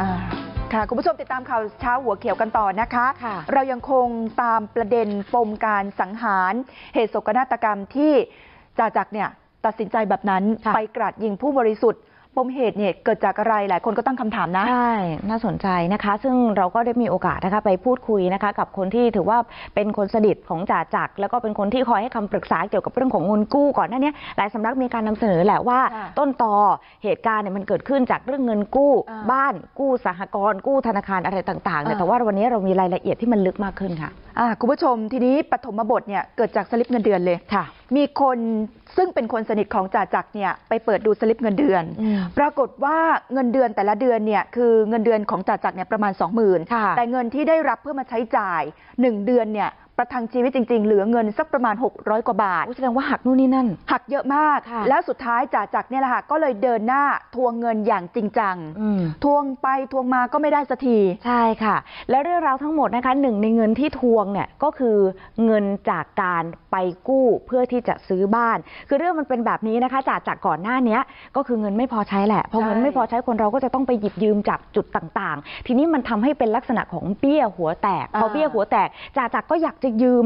อ่าค่ะคุณผู้ชมติดตามข่าวเช้าหัวเขียวกันต่อนะคะค่ะเรายังคงตามประเด็นปมการสังหารเหตุโศกนาฏกรรมที่จ่าจักรเนี่ยตัดสินใจแบบนั้นค่ะไปกราดยิงผู้บริสุทธิ์ ปมเหตุเนี่ยเกิดจากอะไรหลายคนก็ตั้งคำถามนะใช่น่าสนใจนะคะซึ่งเราก็ได้มีโอกาสนะคะไปพูดคุยนะคะกับคนที่ถือว่าเป็นคนสนิทของจ่าจักรแล้วก็เป็นคนที่คอยให้คำปรึกษาเกี่ยวกับเรื่องของเงินกู้ก่อนหน้านี้หลายสำนักมีการนำเสนอแหละว่าค่ะต้นตอเหตุการณ์เนี่ยมันเกิดขึ้นจากเรื่องเงินกู้อ่าบ้านกู้สหกรณ์กู้ธนาคารอะไรต่างๆเนี่ยอ่าแต่ว่าวันนี้เรามีรายละเอียดที่มันลึกมากขึ้นค่ะอ่าคุณผู้ชมทีนี้ปฐมบทเนี่ยเกิดจากสลิปเงินเดือนเลยค่ะมีคน ซึ่งเป็นคนสนิทของจ่าจักรเนี่ยไปเปิดดูสลิปเงินเดือนอืมปรากฏว่าเงินเดือนแต่ละเดือนเนี่ยคือเงินเดือนของจ่าจักรเนี่ยประมาณ20,000ค่ะแต่เงินที่ได้รับเพื่อมาใช้จ่าย1เดือนเนี่ย ประทังชีวิตจริงๆเหลือเงินสักประมาณ600กว่าบาทอุ๊ยแสดงว่าหักนู่นนี่นั่นหักเยอะมากค่ะแล้วสุดท้ายจ่าจักรเนี่ยแหละค่ะก็เลยเดินหน้าทวงเงินอย่างจริงจังอืมทวงไปทวงมาก็ไม่ได้สักทีใช่ค่ะแล้วเรื่องราวทั้งหมดนะคะหนึ่งในเงินที่ทวงเนี่ยก็คือเงินจากการไปกู้เพื่อที่จะซื้อบ้านคือเรื่องมันเป็นแบบนี้นะคะจากจากก่อนหน้าเนี้ยก็คือเงินไม่พอใช้แหละพอใช่เงินไม่พอใช้คนเราก็จะต้องไปหยิบยืมจากจุดต่างๆ ทีนี้มันทำให้เป็นลักษณะของเบี้ยหัวแตกพอเบี้ยหัวแตกจ่าจักรก็อยากจะยืม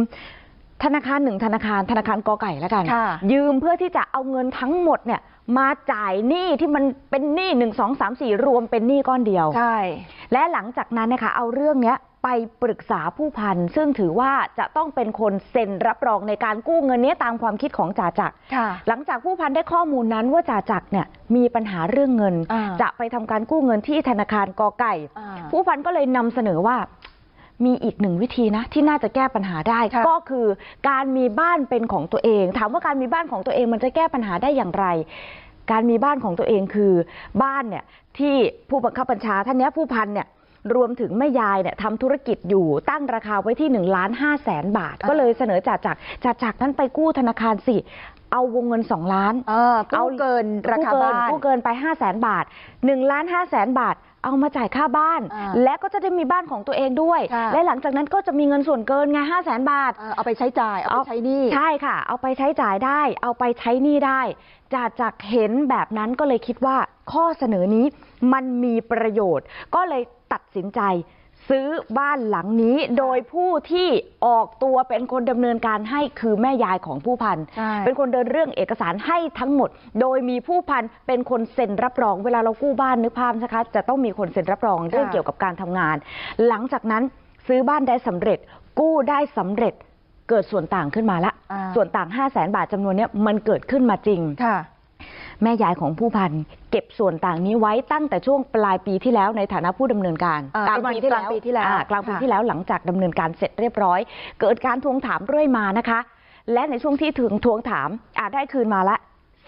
ธนาคารหนึ่งธนาคารธนาคารกอไก่แล้วกันค่ะยืมเพื่อที่จะเอาเงินทั้งหมดเนี่ยมาจ่ายหนี้ที่มันเป็นหนี้หนึ่งสองสามสี่รวมเป็นหนี้ก้อนเดียวใช่และหลังจากนั้นนะคะเอาเรื่องเนี้ยไปปรึกษาผู้พันซึ่งถือว่าจะต้องเป็นคนเซ็นรับรองในการกู้เงินนี้ตามความคิดของจ่าจักรค่ะหลังจากผู้พันได้ข้อมูลนั้นว่าจ่าจักรเนี่ยมีปัญหาเรื่องเงินอ่าจะไปทำการกู้เงินที่ธนาคารกอไก่อ่าผู้พันก็เลยนำเสนอว่า มีอีกหนึ่งวิธีนะที่น่าจะแก้ปัญหาได้ค่ะก็คือการมีบ้านเป็นของตัวเองถามว่าการมีบ้านของตัวเองมันจะแก้ปัญหาได้อย่างไรการมีบ้านของตัวเองคือบ้านเนี่ยที่ผู้บังคับบัญชาท่านเนี้ยผู้พันเนี่ยรวมถึงแม่ยายเนี่ยทำธุรกิจอยู่ตั้งราคาไว้ที่1นึ่งล้านห้าแสนบาทอ่าก็เลยเสนอจ่าจักรจ่าจักรนั้นไปกู้ธนาคารสิเอาวงเงิน2ล้านเออกู้เกินราคากู้เกินบ้านกู้เกินไป5 0 0แสนบาท1ล้าน5แสนบาท เอามาจ่ายค่าบ้านอ่าและก็จะได้มีบ้านของตัวเองด้วยค่ะและหลังจากนั้นก็จะมีเงินส่วนเกินไง5 0 0แสนบาทเออเอาไปใช้จ่ายเอาไปใช้หนี้ใช่ค่ะเอาไปใช้จ่ายได้เอาไปใช้หนี้ได้จ่าจักรเห็นแบบนั้นก็เลยคิดว่าข้อเสนอนี้มันมีประโยชน์ก็เลยตัดสินใจ ซื้อบ้านหลังนี้โดยผู้ที่ออกตัวเป็นคนดำเนินการให้คือแม่ยายของผู้พันใช่เป็นคนเดินเรื่องเอกสารให้ทั้งหมดโดยมีผู้พันเป็นคนเซ็นรับรองเวลาเรากู้บ้านนึกภาพนะคะจะต้องมีคนเซ็นรับรองเรื่องเกี่ยวกับการทำงานหลังจากนั้นซื้อบ้านได้สำเร็จกู้ได้สำเร็จเกิดส่วนต่างขึ้นมาละอ่าส่วนต่าง5 0 0แสนบาทจำนวนเนี้ยมันเกิดขึ้นมาจริงค่ะ แม่ยายของผู้พันเก็บส่วนต่างนี้ไว้ตั้งแต่ช่วงปลายปีที่แล้วในฐานะผู้ดำเนินการอ่ากลางปีกลางปีที่แล้วอ่ากลางปีค่ะที่แล้วหลังจากดำเนินการเสร็จเรียบร้อย เกิดการทวงถามเรื่อยมานะคะ และในช่วงที่ถึงทวงถามอาจได้คืนมาละ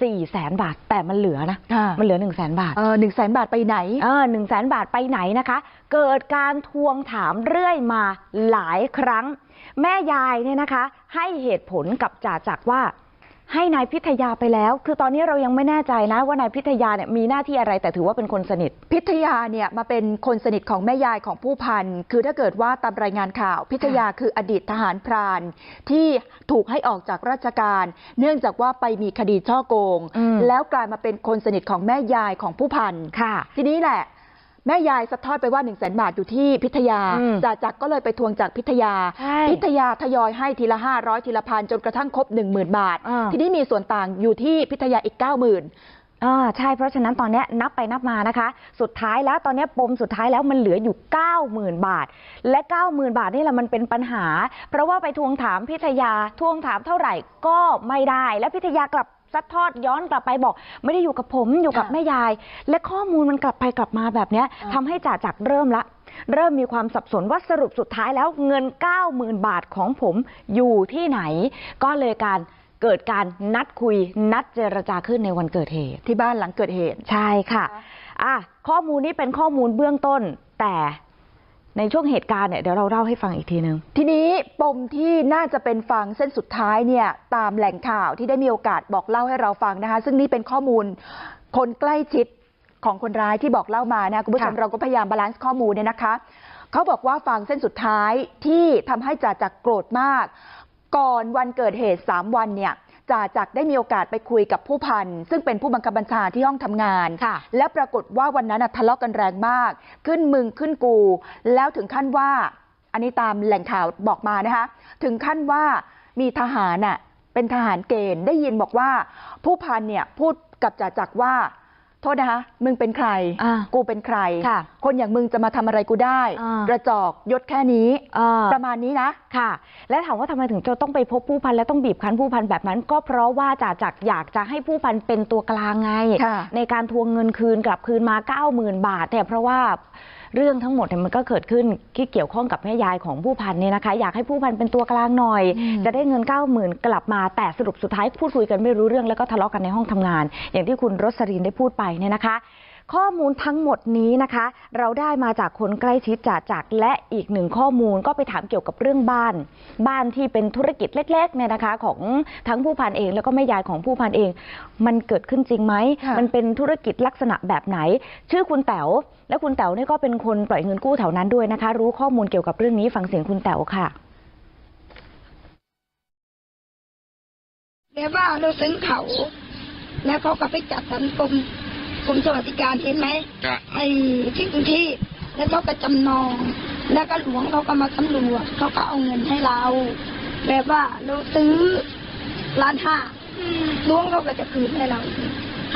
สี่แสนบาทแต่มันเหลือนะค่ะมันเหลือหนึ่งแสนบาทเออหนึ่งแสนบาทไปไหนเออหนึ่งแสนบาทไปไหนนะคะ เกิดการทวงถามเรื่อยมาหลายครั้ง แม่ยายเนี่ยนะคะ ให้เหตุผลกับจ่าจักรว่า ให้นายพิทยาไปแล้วคือตอนนี้เรายังไม่แน่ใจนะว่านายพิทยาเนี่ยมีหน้าที่อะไรแต่ถือว่าเป็นคนสนิทพิทยาเนี่ยมาเป็นคนสนิทของแม่ยายของผู้พันคือถ้าเกิดว่าตามรายงานข่าวพิทยาคืออดีตทหารพรานที่ถูกให้ออกจากราชการเนื่องจากว่าไปมีคดีช่อโกงอืมแล้วกลายมาเป็นคนสนิทของแม่ยายของผู้พันค่ะทีนี้แหละ แม่ยายสะท้อนไปว่า1นึ่งแสนบาทอยู่ที่พิทยาอืมจ่าจักรก็เลยไปทวงจากพิทยาใช่พิทยาทยอยให้ทีละห้าร้อยทีละพันจนกระทั่งครบ1 0,000บาทอ่าทีนี้มีส่วนต่างอยู่ที่พิทยาอีก9 0,000อ่าใช่เพราะฉะนั้นตอนเนี้ยนับไปนับมานะคะสุดท้ายแล้วตอนเนี้ยปมสุดท้ายแล้วมันเหลืออยู่90,000บาทและ90,000บาทนี่แหละมันเป็นปัญหาเพราะว่าไปทวงถามพิทยาทวงถามเท่าไหร่ก็ไม่ได้และพิทยากลับ ซัดทอดย้อนกลับไปบอกไม่ได้อยู่กับผมอยู่กับค่ะแม่ยายและข้อมูลมันกลับไปกลับมาแบบเนี้ยอ่าทำให้จ่าจักรเริ่มละเริ่มมีความสับสนว่าสรุปสุดท้ายแล้วเงิน90,000บาทของผมอยู่ที่ไหนก็เลยการเกิดการนัดคุยนัดเจรจาขึ้นในวันเกิดเหตุที่บ้านหลังเกิดเหตุใช่ค่ะอะข้อมูลนี้เป็นข้อมูลเบื้องต้นแต่ ในช่วงเหตุการณ์เนี่ยเดี๋ยวเราเล่าให้ฟังอีกทีนึงทีนี้ปมที่น่าจะเป็นฟังเส้นสุดท้ายเนี่ยตามแหล่งข่าวที่ได้มีโอกาสบอกเล่าให้เราฟังนะคะซึ่งนี่เป็นข้อมูลคนใกล้ชิดของคนร้ายที่บอกเล่ามานะคุณผู้ชมเราก็พยายามบาลานซ์ข้อมูลเนี่ยนะคะเขาบอกว่าฟังเส้นสุดท้ายที่ทำให้จ่าจักรโกรธมากก่อนวันเกิดเหตุ3วันเนี่ย จ่าจักรได้มีโอกาสไปคุยกับผู้พันซึ่งเป็นผู้บังคับบัญชาที่ห้องทำงานค่ะแล้วปรากฏว่าวันนั้นน่ะทะเลาะกันแรงมากขึ้นมึงขึ้นกูแล้วถึงขั้นว่าอันนี้ตามแหล่งข่าวบอกมานะคะถึงขั้นว่ามีทหารน่ะเป็นทหารเกณฑ์ได้ยินบอกว่าผู้พันเนี่ยพูดกับจ่าจักรว่าโทษนะคะมึงเป็นใครอ่ากูเป็นใครค่ะคนอย่างมึงจะมาทำอะไรกูได้อ่ากระจอกยศแค่นี้เออประมาณนี้นะค่ะและถามว่าทำไมถึงจะต้องไปพบผู้พันและต้องบีบคั้นผู้พันแบบนั้นก็เพราะว่าจ่าจักรอยากจะให้ผู้พันเป็นตัวกลางไงค่ะในการทวงเงินคืนกลับคืนมา90,000บาทเนี่ยเพราะว่า เรื่องทั้งหมดเนี่ยมันก็เกิดขึ้นที่เกี่ยวข้องกับแม่ยายของผู้พันเนี่ยนะคะอยากให้ผู้พันเป็นตัวกลางหน่อยอืมจะได้เงิน90,000กลับมาแต่สรุปสุดท้ายพูดคุยกันไม่รู้เรื่องแล้วก็ทะเลาะกันในห้องทำงานอย่างที่คุณรสรินได้พูดไปเนี่ยนะคะ ข้อมูลทั้งหมดนี้นะคะเราได้มาจากคนใกล้ชิดจ่าจักรและอีกหนึ่งข้อมูลก็ไปถามเกี่ยวกับเรื่องบ้านบ้านที่เป็นธุรกิจเล็กๆเนี่ยนะคะของทั้งผู้พันเองแล้วก็แม่ยายของผู้พันเองมันเกิดขึ้นจริงไหมค่ะมันเป็นธุรกิจลักษณะแบบไหนชื่อคุณแต๋วและคุณแต๋วเนี่ยก็เป็นคนปล่อยเงินกู้แถวนั้นด้วยนะคะรู้ข้อมูลเกี่ยวกับเรื่องนี้ฟังเสียงคุณแต๋วค่ะ แล้วว่าเราซึ้งเขาแล้วเขาก็ไปจัดสรรกรมกรมสวัสดิการเห็นไหมก็ไอ้ที่กรุงเทพแล้วเขาก็จำนองแล้วก็หลวงเขาก็มาสำรวจเขาก็เอาเงินให้เราแบบว่าเราซื้อล้านห้าหลวงเขาก็จะคืนให้เรา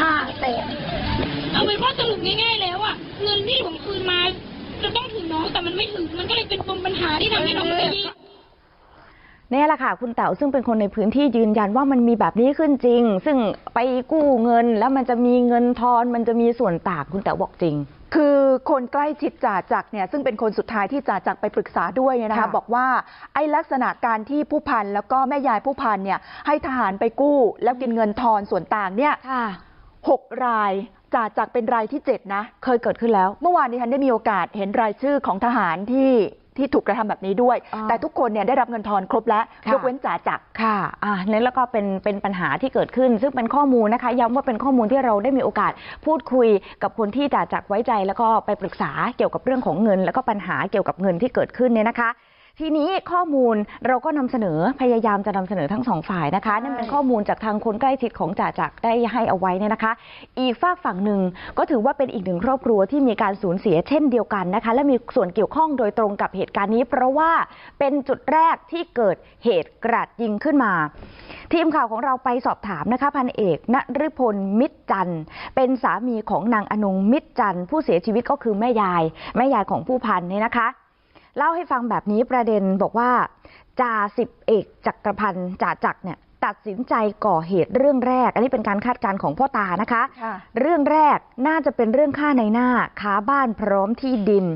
ห้าแสนเอาเป็นว่าสรุปง่ายๆแล้วอะเงินที่ผมคืนมาจะต้องถึงน้องแต่มันไม่ถึงมันก็เลยเป็นปมปัญหาที่ทำให้น้องไปยิงเนี่ยแหละค่ะคุณแต๋วซึ่งเป็นคนในพื้นที่ยืนยันว่ามันมีแบบนี้ขึ้นจริงซึ่งไปกู้เงินแล้วมันจะมีเงินทอนมันจะมีส่วนต่างคุณแต๋วบอกจริงคือคนใกล้ชิดจ่าจักรเนี่ยซึ่งเป็นคนสุดท้ายที่จ่าจักรไปปรึกษาด้วยเนี่ยนะคะค่ะบอกว่าไอ้ลักษณะการที่ผู้พันแล้วก็แม่ยายผู้พันเนี่ยให้ทหารไปกู้แล้วกินเงินทอนส่วนต่างเนี่ยค่ะหกรายจ่าจักรเป็นรายที่เจ็ดนะเคยเกิดขึ้นแล้วเมื่อวานนี้ฉันได้มีโอกาสเห็นรายชื่อของทหารที่ ที่ถูกกระทำแบบนี้ด้วยอ๋อแต่ทุกคนเนี่ยได้รับเงินทอนครบแล้วค่ะยกเว้นจ่าจักรค่ะอ่านี่แล้วก็เป็นเป็นปัญหาที่เกิดขึ้นซึ่งเป็นข้อมูลนะคะย้ำว่าเป็นข้อมูลที่เราได้มีโอกาสพูดคุยกับคนที่จ่าจักรไว้ใจแล้วก็ไปปรึกษาเกี่ยวกับเรื่องของเงินแล้วก็ปัญหาเกี่ยวกับเงินที่เกิดขึ้นเนี่ยนะคะ ทีนี้ข้อมูลเราก็นำเสนอพยายามจะนำเสนอทั้งสองฝ่ายนะคะใช่นั่นเป็นข้อมูลจากทางคนใกล้ชิดของจ่าจักรได้ให้เอาไว้เนี่ยนะคะอีกฝากฝั่งหนึ่งก็ถือว่าเป็นอีกหนึ่งครอบครัวที่มีการสูญเสียเช่นเดียวกันนะคะและมีส่วนเกี่ยวข้องโดยตรงกับเหตุการณ์นี้เพราะว่าเป็นจุดแรกที่เกิดเหตุกราดยิงขึ้นมาทีมข่าวของเราไปสอบถามนะคะพันเอกณฤพลมิตรจันทร์เป็นสามีของนางอนงมิตรจันทร์ผู้เสียชีวิตก็คือแม่ยายแม่ยายของผู้พันเนี่ยนะคะ เล่าให้ฟังแบบนี้ประเด็นบอกว่าจ่าสิบเอกจักรพันธ์จ่าจักรเนี่ย ตัดสินใจก่อเหตุเรื่องแรกอันนี้เป็นการคาดการณ์ของพ่อตานะคะค่ะเรื่องแรกน่าจะเป็นเรื่องค่าในหน้าค้าบ้านพร้อมที่ดิน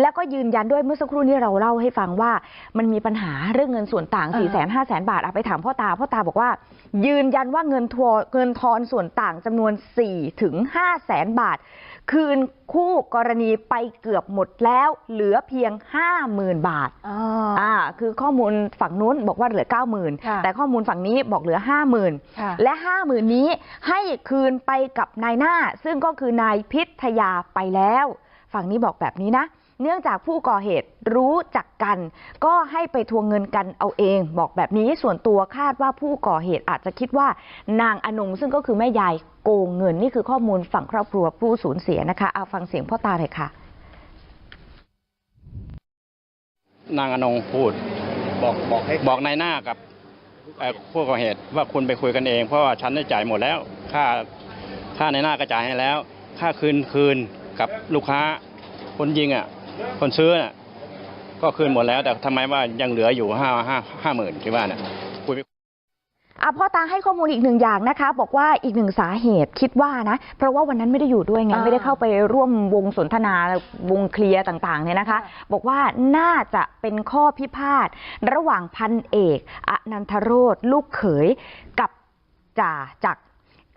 แล้วก็ยืนยันด้วยเมื่อสักครู่นี้เราเล่าให้ฟังว่ามันมีปัญหาเรื่องเงินส่วนต่างเอ4อ4 0 0 0 0บาทเอาไปถามพ่อตาพ่อตาบอกว่ายืนยันว่าเงินทวเงินทอนส่วนต่างจำนวน4ถึง5แสนบาทคืนคู่กรณีไปเกือบหมดแล้วเหลือเพียง50,000บาทอ๋ออ่าคือข้อมูลฝั่งนู้นบอกว่าเหลือค่ะ90,000แต่ข้อมูลฝั่งนี้บอกเหลือ50,000ค่ะและ50,000นี้ให้คืนไปกับนายหน้าซึ่งก็คือนายพิทยาไปแล้วฝั่งนี้บอกแบบนี้นะเนื่องจากผู้ก่อเหตุรู้จักกันก็ให้ไปทวงเงินกันเอาเองบอกแบบนี้ส่วนตัวคาดว่าผู้ก่อเหตุอาจจะคิดว่านางอนงซึ่งก็คือแม่ยายโกงเงินนี่คือข้อมูลฝั่งครอบครัวผู้สูญเสียนะคะเอาฟังเสียงพ่อตาเลยค่ะนางอนงพูดบอกบอกให้บอกนายหน้ากับเอ่อ ผู้ก่อเหตุว่าคุณไปคุยกันเองเพราะว่าฉันได้จ่ายหมดแล้วค่าค่าในหน้าก็จ่ายให้แล้วค่าคืนคืนกับลูกค้า คนยิงอะ คนซื้อน่ะก็คืนหมดแล้ว แต่ทำไมว่ายังเหลืออยู่ห้าห้าห้าหมื่นที่ว่าน่ะคุยอะ พ่อตาให้ข้อมูลอีกหนึ่งอย่างนะคะบอกว่าอีกหนึ่งสาเหตุคิดว่านะเพราะว่าวันนั้นไม่ได้อยู่ด้วยไงอ่าไม่ได้เข้าไปร่วมวงสนทนาวงเคลียร์ต่างๆเนี่ยนะคะบอกว่าน่าจะเป็นข้อพิพาทระหว่างพันเอกอนันทโรธลูกเขยกับจ่าจักร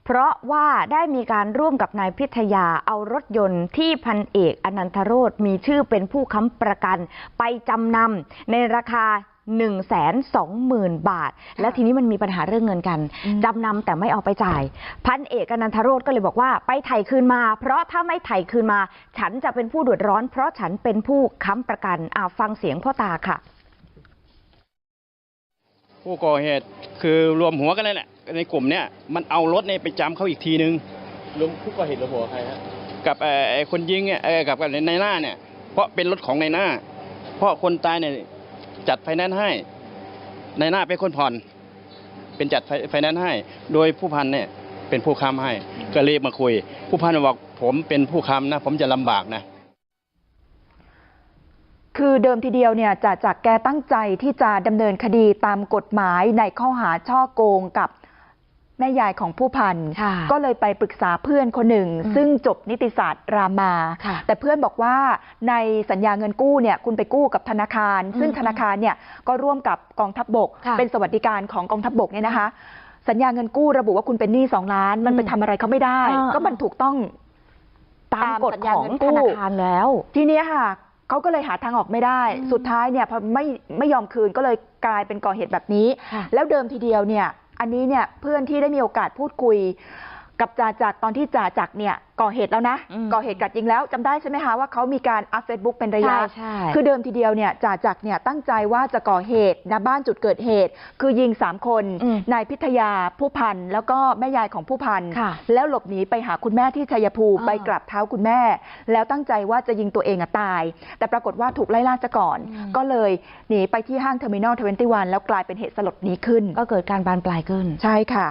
เพราะว่าได้มีการร่วมกับนายพิทยาเอารถยนต์ที่พันเอกอนันทโรธมีชื่อเป็นผู้ค้ำประกันไปจำนำในราคา 1 2 0 0 0 0บาทและทีนี้มันมีปัญหาเรื่องเงินกันอืมจำนำแต่ไม่เอาไปจ่ายพันเอกอนันทโรธก็เลยบอกว่าไปไถ่คืนมาเพราะถ้าไม่ไถ่คืนมาฉันจะเป็นผู้เดือดร้อนเพราะฉันเป็นผู้ค้ำประกันอ่าฟังเสียงพ่อตาค่ะผู้ก่อเหตุคือรวมหัวกันเลยแหละในกลุ่มเนี้ยมันเอารถเนี่ยไปจำเขาอีกทีนึงรวมผู้ก่อเหตุรวมหัวใครฮะกับเอ่อไอ้คนยิงเนี่ยเออกับกับในหน้าเนี่ยเพราะเป็นรถของในหน้าเพราะคนตายเนี่ย จัดไฟแนนซ์ให้ในหน้าเป็นคนผ่อน เป็นจัดไฟไฟแนนซ์ให้ โดยผู้พันเนี่ยเป็นผู้ค้ำให้ ก็เรียกมาคุย ผู้พันบอกผมเป็นผู้ค้ำนะ ผมจะลำบากนะคือเดิมทีเดียวเนี่ยจ่าจักแกตั้งใจที่จะดำเนินคดีตามกฎหมายในข้อหาช่อโกงกับ แม่ยายของผู้พันค่ะก็เลยไปปรึกษาเพื่อนคนหนึ่งอืมซึ่งจบนิติศาสตร์รามาค่ะแต่เพื่อนบอกว่าในสัญญาเงินกู้เนี่ยคุณไปกู้กับธนาคารซึ่งอืมธนาคารเนี่ยก็ร่วมกับกองทัพบกค่ะเป็นสวัสดิการของกองทัพบกเนี่ยนะคะสัญญาเงินกู้ระบุว่าคุณเป็นหนี้สองล้านมันไปอืมทำอะไรเขาไม่ได้อ่าก็มันถูกต้องตามกฎสัญญาของเงินธกู้นาคารแล้วทีเนี้ยค่ะเขาก็เลยหาทางออกไม่ได้อืมสุดท้ายเนี่ยพอไม่ไม่ยอมคืนก็เลยกลายเป็นก่อเหตุแบบนี้ค่ะแล้วเดิมทีเดียวเนี่ย อันนี้เนี่ยเพื่อนที่ได้มีโอกาสพูดคุย กับจ่าจักรตอนที่จ่าจักรเนี่ยก่อเหตุแล้วนะอืมก่อเหตุกัดยิงแล้วจำได้ใช่ไหมคะว่าเขามีการอัพเฟซบุ๊กเป็นระยะใช่ใช่คือเดิมทีเดียวเนี่ยจ่าจักรเนี่ยตั้งใจว่าจะก่อเหตุณบ้านจุดเกิดเหตุคือยิงสามคนอืมนายพิทยาผู้พันแล้วก็แม่ยายของผู้พันค่ะแล้วหลบหนีไปหาคุณแม่ที่ชัยภูมิอ่าไปกราบเท้าคุณแม่แล้วตั้งใจว่าจะยิงตัวเองอะตาย แต่ปรากฏว่าถูกไล่ล่าซะก่อนอืมก็เลยหนีไปที่ห้างเทอร์มินอลทเวนตี้วันแล้วกลายเป็นเหตุสลดนี้ขึ้นก็เกิดการบานปลายขึ้นใช่ค่ะ